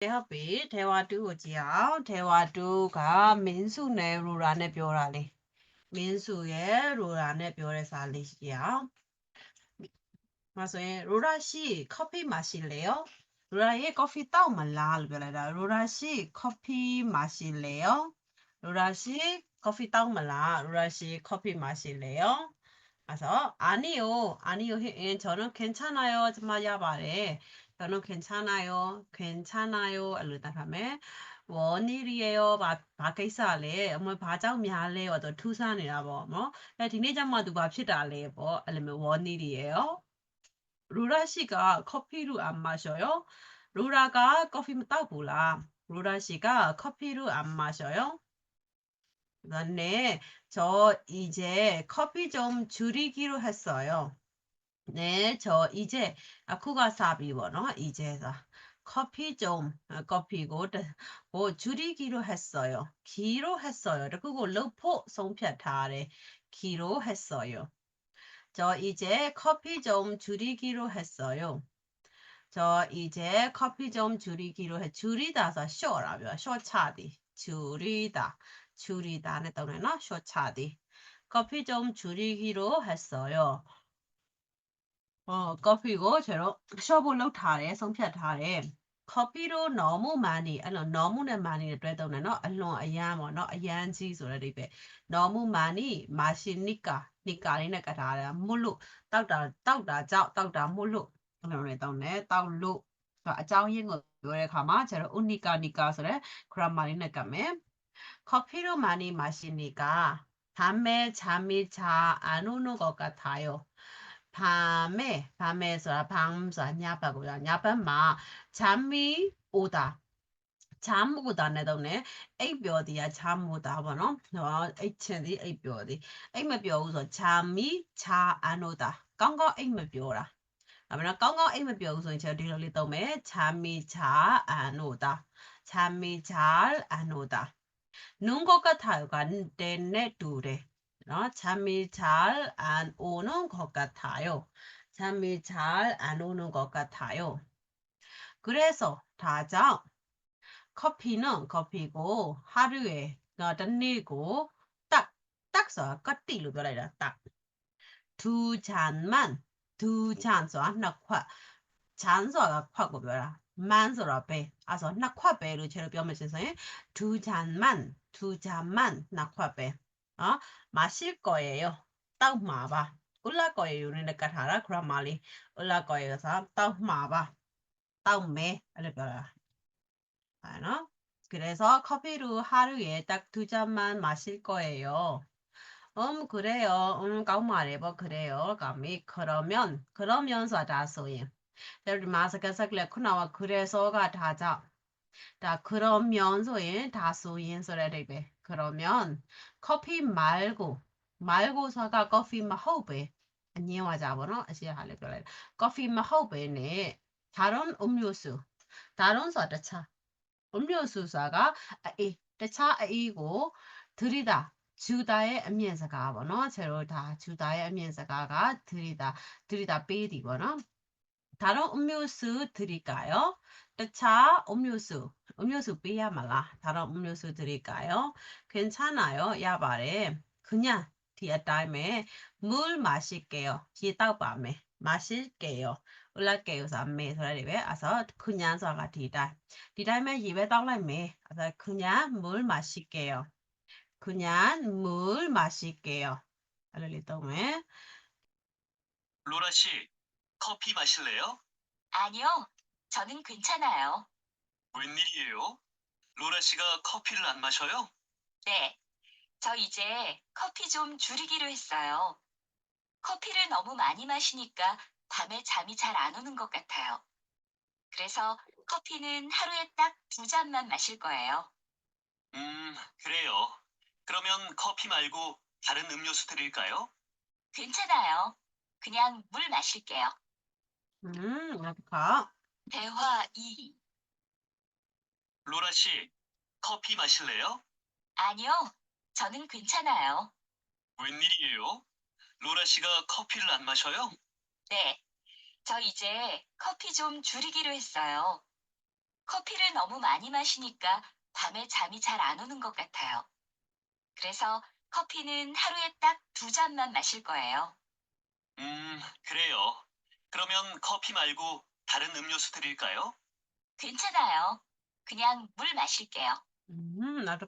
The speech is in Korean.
တေဟပေထေဝတုကိုကြည့်အောင်ထေဝတုကမင်းစုနယ်ရိုရာနဲ့ပြောတာလေမင်းစုရဲ့ရိုရာနဲ့ပြောတဲ့စာလေးကြည့်အောင်မဆိုရင်ရိုရာရှိ coffee မှာရှိလေရောရိုရာရဲ့ coffee တောက်မလားလို့ပြောလိုက်တာရိုရာရှိ coffee မှာရှိလေရောရိုရာရှိ coffee တောက်မလားရိုရာရှိ coffee မှာရှိလေရောအဲဆိုအာနီယိုအာနီယိုဟင်းကျွန်တော်ခင်ချနာရောကျွန်မရပါတယ် 저는 괜찮아요. 괜찮아요. 알로 따라하면 원일이에요. 바, 바뀌사래. 어머 바장미할래. 어떤 투산이라 뭐. 뭐. 야, 디네장마도 밥시다래. 뭐. 아니면 원일이에요. 루라 씨가 커피로 안 마셔요? 루라가 커피 따고라. 루라 씨가 커피로 안 마셔요? 네, 저 이제 커피 좀 줄이기로 했어요. 네, 저 이제 아쿠가 사비워너 이제서 커피 좀 어, 커피고 뭐 줄이기로 했어요. 기로 했어요. 그거 러포 송편타래 기로 했어요. 저 이제 커피 좀 줄이기로 했어요. 저 이제 커피 좀 줄이기로 해 줄이다서 쇼라며 쇼차디 줄이다 줄이다네 떠네나 쇼차디 커피 좀 줄이기로 했어요. 어, 커피고 제로 셔볼로 타래 성표 타래 커피로 너무 많이 알로 너무는 많이 되더는 너 알론 아야 뭐너 아얀지 소라 되베 너무 많이 마시니까 니까리네 까다라 몰로 떡다 떡다 적 떡다 몰로 알론에 떡네 떡로 အကြောင်းရင်းကိုပြောတဲ့အခါမှာကျွန်တော် unica nica ဆိုတဲ့ grammar လေးနဲ့ကပ်မယ် coffee တို့ money machine က 밤에 잠이 잘 안 오는 것 같아 요. ဖာမဲဖာမဲဆိုတာဖမ်းဆိုတာညဘက်ကိုညဘက်မှာချမ်းမီအိုတာချမ်းမို့တာနဲ့တော့ ਨੇ အိပ်ပျော်တရားချမ်းမို့တာပေါ့နော်။နော်အိတ်ချင်သည်အိပ်ပျော်သည်အိတ်မပျော်ဘူးဆိုချာမီချာအန်တို့တာကောင်းကောင်းအိတ်မပျော်တာ။ဒါပေမဲ့ကောင်းကောင်းအိတ်မပျော်ဘူးဆိုရင်ချက်ဒီလိုလေးသုံးမယ်ချာမီချာအန်တို့တာချာမီချာအန်တို့တာနုံကိုကထာယောကတဲ့နဲ့တူတယ် 어, 잠이 잘 안 오는 것 같아요. 잠이 잘 안 오는 것 같아요. 그래서 다장 커피는 커피고 하루에 다니고 딱, 딱 써. 끝띠로 별아이라 딱. 두 잔만, 두 잔, 써. 낙화. 잔서가 화고 별아. 만서라 배. 아서 낙화 배로 제로 뼈면서 두 잔만, 두 잔만 낙화 배. 어? 마실 거예요. 떡 마봐. 올라 거예요. 이런 데까 달아. 그라말리. 올라 거예요. 떡 마봐. 떡 매. 이렇게 알아? 그래서 커피로 하루에 딱 두 잔만 마실 거예요. 음 그래요. 음 까말해봐 그래요. 감이 그러면 그러면서 다 소용. 여기 마스크색래 쿠나와 그래서가 다자. 다 그러면서에 다 소용 소리를 배. 그러면 커피 말고 말고서가 커피 မဟုတ်ပဲအငင်းဝကြပါတော့အရှိဟာလေးပြောလိုက် coffee မဟုတ်ပဲနဲ့ 다른 음료수 다른 서တခြား 음료수 사가အေးတခြားအေးကို 들이다 주다의 အမြင့်စကားပေါ့နော်ခြေတို့ဒါ 주다의 အမြင့်စကားက 들이다 들이다 ပေးသည်ပေါ့နော် 다른 음료수 드릴까요? 차 음료수 음료수 빼야 말라. 다른 음료수 드릴까요? 괜찮아요. 야바래. 그냥 뒤에 다음에 물 마실게요. 뒤에 밤에 마실게요. 올라게요. 삼매 소리에 아서 그냥 서가 뒤다. 뒤다음에 입에 떡라매. 아서 그냥 물 마실게요. 그냥 물 마실게요. 알리 동에 로라 씨, 커피 마실래요? 아니요, 저는 괜찮아요. 웬일이에요? 로라 씨가 커피를 안 마셔요? 네, 저 이제 커피 좀 줄이기로 했어요. 커피를 너무 많이 마시니까 밤에 잠이 잘 안 오는 것 같아요. 그래서 커피는 하루에 딱 두 잔만 마실 거예요. 음, 그래요. 그러면 커피 말고 다른 음료수 드릴까요? 괜찮아요. 그냥 물 마실게요. 음, 이렇게 가. 대화 2. 로라 씨, 커피 마실래요? 아니요, 저는 괜찮아요. 웬일이에요? 로라 씨가 커피를 안 마셔요? 네, 저 이제 커피 좀 줄이기로 했어요. 커피를 너무 많이 마시니까 밤에 잠이 잘 안 오는 것 같아요. 그래서 커피는 하루에 딱 두 잔만 마실 거예요. 음, 그래요. 그러면 커피 말고 다른 음료수 드릴까요? 괜찮아요. 그냥 물 마실게요. 음, 나도